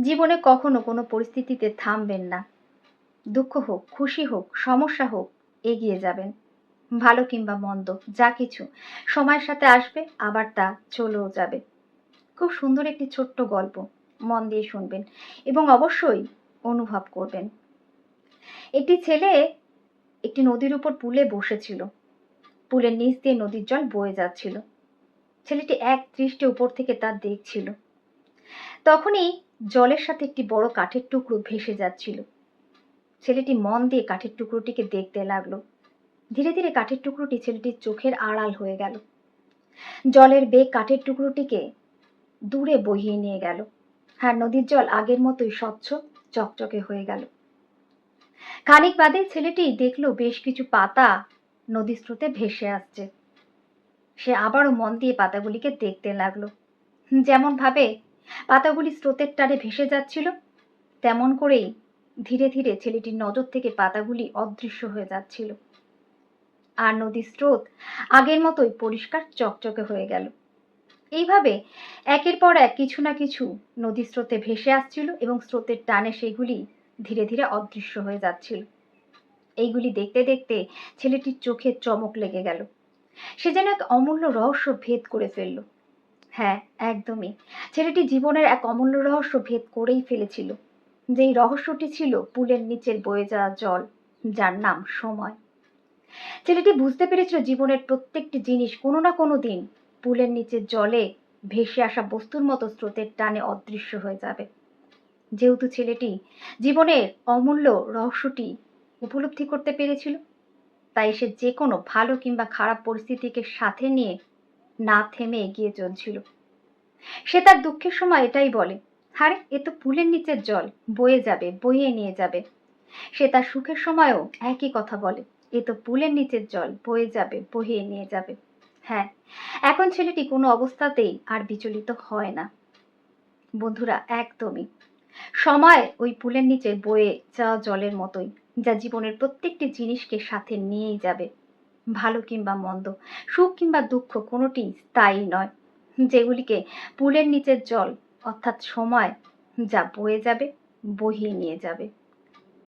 জীবনে কখনো কোনো পরিস্থিতিতে থামবেন না। দুঃখ হোক, খুশি হোক, সমস্যা হোক, এগিয়ে যাবেন। ভালো কিংবা মন্দ, যা কিছু, সময়ের সাথে আসবে, আবার তা চলেও যাবে। খুব সুন্দর একটি ছোট্ট গল্প, মন দিয়ে শুনবেন এবং অবশ্যই অনুভব করবেন। একটি ছেলে একটি নদীর উপর পুলে বসেছিল। পুলের নিচ দিয়ে নদীর জল বয়ে যাচ্ছিল। ছেলেটি এক দৃষ্টে উপর থেকে তা দেখছিল। তখনই জলের সাথে একটি বড় কাঠের টুকরো ভেসে যাচ্ছিল। ছেলেটি মন দিয়ে কাঠের টুকরোটিকে দেখতে লাগল। ধীরে ধীরে কাঠের টুকরোটি ছেলেটির চোখের আড়াল হয়ে গেল। জলের বেগ কাঠের টুকরোটিকে দূরে বহিয়ে নিয়ে গেল আর নদীর জল আগের মতোই স্বচ্ছ, চকচকে হয়ে গেল। খানিক বাদে ছেলেটি দেখল বেশ কিছু পাতা নদীর স্রোতে ভেসে আসছে। সে আবারও মন দিয়ে পাতাগুলিকে দেখতে লাগল। যেমন ভাবে পাতাগুলি স্রোতের টানে ভেসে যাচ্ছিল। তেমন করেই ধীরে ধীরে ছেলেটির নজর থেকে পাতাগুলি অদৃশ্য হয়ে যাচ্ছিল। আর নদীর স্রোত আগের মতোই পরিষ্কার চকচকে হয়ে গেল। এইভাবে একের পর এক কিছু না কিছু নদীর স্রোতে ভেসে আসছিল এবং স্রোতের টানে সেগুলি ধীরে ধীরে অদৃশ্য হয়ে যাচ্ছিল। এইগুলি দেখতে দেখতে ছেলেটির চোখে চমক লেগে গেল। সে যেন এক অমূল্য রহস্য ভেদ করে ফেলল। হ্যাঁ একদমই। ছেলেটি জীবনের এক অমূল্য রহস্য ভেদ করেই ফেলেছিল। যেই রহস্যটি ছিল পুলের নিচের বয়ে যাওয়া জল, যার নাম সময়। ছেলেটি বুঝতে পেরেছিল জীবনের প্রত্যেকটি জিনিস কোনো না কোনো দিন পুলের নিচের জলে ভেসে আসা বস্তুর মতো স্রোতের টানে অদৃশ্য হয়ে যাবে। যেহেতু ছেলেটি জীবনের অমূল্য রহস্যটি উপলব্ধি করতে পেরেছিল, তাই সে যে কোনো ভালো কিংবা খারাপ পরিস্থিতিকে সাথে নিয়ে না থেমে এগিয়ে চলছিল। সে তার দুঃখের সময় এটাই বলে, আরে, এ তো পুলের নিচের জল, বয়ে যাবে, বইয়ে নিয়ে যাবে। সে তার সুখের সময়ও একই কথা বলে, এ তো পুলের নিচের জল, বয়ে যাবে বহিয়ে নিয়ে যাবে। হ্যাঁ এখন ছেলেটি কোনো অবস্থাতেই আর বিচলিত হয় না। বন্ধুরা, একদমই। সময় ওই পুলের নিচে বয়ে যাওয়া জলের মতোই, যা জীবনের প্রত্যেকটি জিনিসকে সাথে নিয়েই যাবে। ভালো কিংবা মন্দ, সুখ কিংবা দুঃখ কোনোটি স্থায়ী নয়। যেগুলিকে পুলের নিচের জল, অর্থাৎ সময়, যা বয়ে যাবে, বহিয়ে নিয়ে যাবে।